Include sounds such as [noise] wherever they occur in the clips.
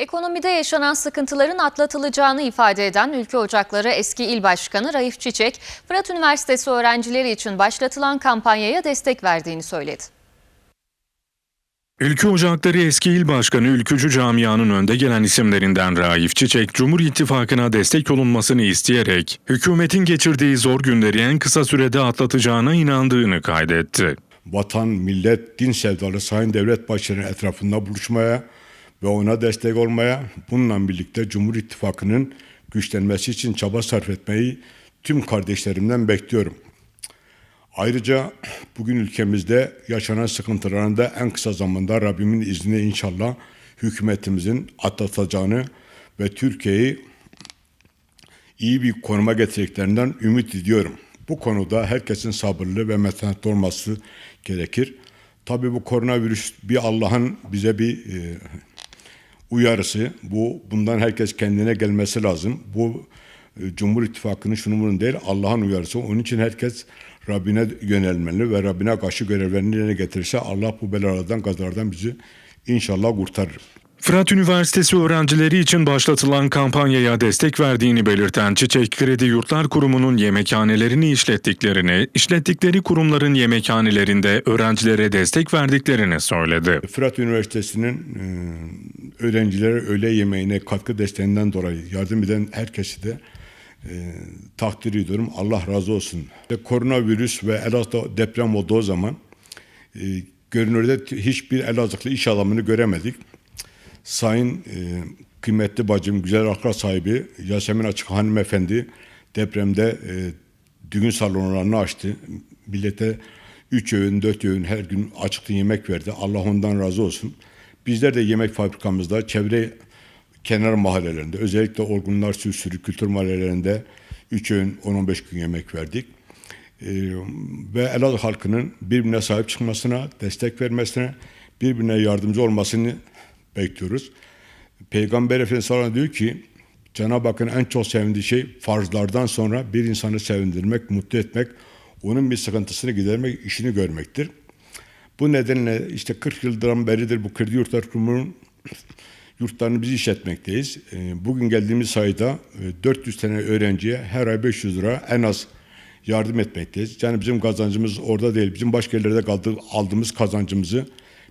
Ekonomide yaşanan sıkıntıların atlatılacağını ifade eden Ülke Ocakları eski il başkanı Raif Çiçek, Fırat Üniversitesi öğrencileri için başlatılan kampanyaya destek verdiğini söyledi. Ülke Ocakları eski il başkanı Ülkücü camianın önde gelen isimlerinden Raif Çiçek, Cumhur İttifakı'na destek olunmasını isteyerek hükümetin geçirdiği zor günleri en kısa sürede atlatacağına inandığını kaydetti. vatan, millet, din sevdalı Sayın Devlet Başkanı etrafında buluşmaya ve ona destek olmaya, bununla birlikte Cumhur İttifakı'nın güçlenmesi için çaba sarf etmeyi tüm kardeşlerimden bekliyorum. Ayrıca bugün ülkemizde yaşanan sıkıntıların da en kısa zamanda Rabbimin izniyle inşallah hükümetimizin atlatacağını ve Türkiye'yi iyi bir konuma getireceklerinden ümit ediyorum. Bu konuda herkesin sabırlı ve metanetli olması gerekir. Tabii bu koronavirüs bir Allah'ın bize bir e, uyarısı. Bu bundan herkes kendine gelmesi lazım. Bu e, Cumhur İttifakı'nın şunun değil Allah'ın uyarısı. Onun için herkes Rabbine yönelmeli ve Rabbine karşı görevlerini yerine getirirse Allah bu belalardan, gazalardan bizi inşallah kurtarır. Fırat Üniversitesi öğrencileri için başlatılan kampanyaya destek verdiğini belirten Çiçek Kredi Yurtlar Kurumu'nun yemekhanelerini işlettiklerini, işlettikleri kurumların yemekhanelerinde öğrencilere destek verdiklerini söyledi. Fırat Üniversitesi'nin e, öğrencilere öğle yemeğine katkı desteğinden dolayı yardım eden herkesi de e, takdir ediyorum. Allah razı olsun. Ve koronavirüs ve Elazığ'da deprem olduğu zaman e, görünürde hiçbir Elazığlı iş adamını göremedik. Sayın e, kıymetli bacım, güzel akla sahibi Yasemin Açık hanımefendi depremde e, düğün salonlarını açtı. Millete üç öğün, dört öğün her gün açıkta yemek verdi. Allah ondan razı olsun. Bizler de yemek fabrikamızda çevre kenar mahallelerinde özellikle Olgunlar Sürü Kültür Mahallelerinde 3 öğün 10-15 gün yemek verdik. Ee, ve Elazığ halkının birbirine sahip çıkmasına, destek vermesine, birbirine yardımcı olmasını bekliyoruz. Peygamber Efendimiz sallallahu diyor ki Cenab-ı Hakk'ın en çok sevindiği şey farzlardan sonra bir insanı sevindirmek, mutlu etmek, onun bir sıkıntısını gidermek, işini görmektir. Bu nedenle işte 40 yıldan beridir bu kredi yurtlar kurumunun yurtlarını biz işletmekteyiz. Ee, Bugün geldiğimiz sayıda e, 400 tane öğrenciye her ay 500 lira en az yardım etmekteyiz. Yani bizim kazancımız orada değil. Bizim başka yerlerde aldığımız kazancımızı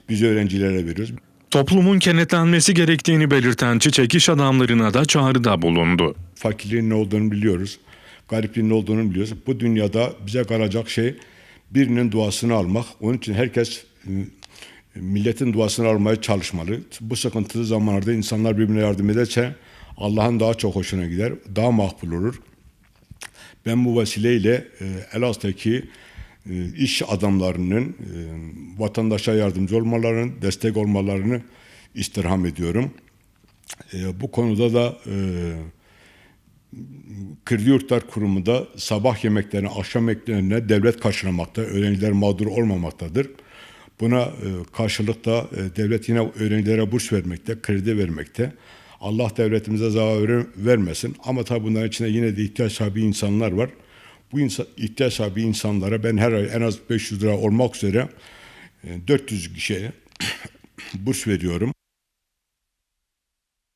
biz öğrencilere veriyoruz. Toplumun kenetlenmesi gerektiğini belirten Çiçek iş adamlarına da çağrıda bulundu. Fakirliğin ne olduğunu biliyoruz. Garipliğin ne olduğunu biliyoruz. Bu dünyada bize kalacak şey birinin duasını almak. Onun için herkes e, milletin duasını almaya çalışmalı. Bu sıkıntılı zamanlarda insanlar birbirine yardım ederse Allah'ın daha çok hoşuna gider, daha makbul olur. Ben bu vesileyle e, Elazığ'daki e, iş adamlarının vatandaşa yardımcı olmalarını, destek olmalarını istirham ediyorum. Bu konuda da e, Kırdı Yurtlar Kurumu'nda sabah yemeklerini, akşam yemeklerini devlet karşılamakta, öğrenciler mağdur olmamaktadır. Buna e, karşılık da e, devlet yine öğrencilere burs vermekte, kredi vermekte. Allah devletimize zarar ver- vermesin. Ama tabii bunların içinde yine de ihtiyaç sahibi insanlar var. Bu insan, ihtiyaç sahibi insanlara ben her ay en az 500 lira olmak üzere e, 400 kişiye [coughs] burs veriyorum.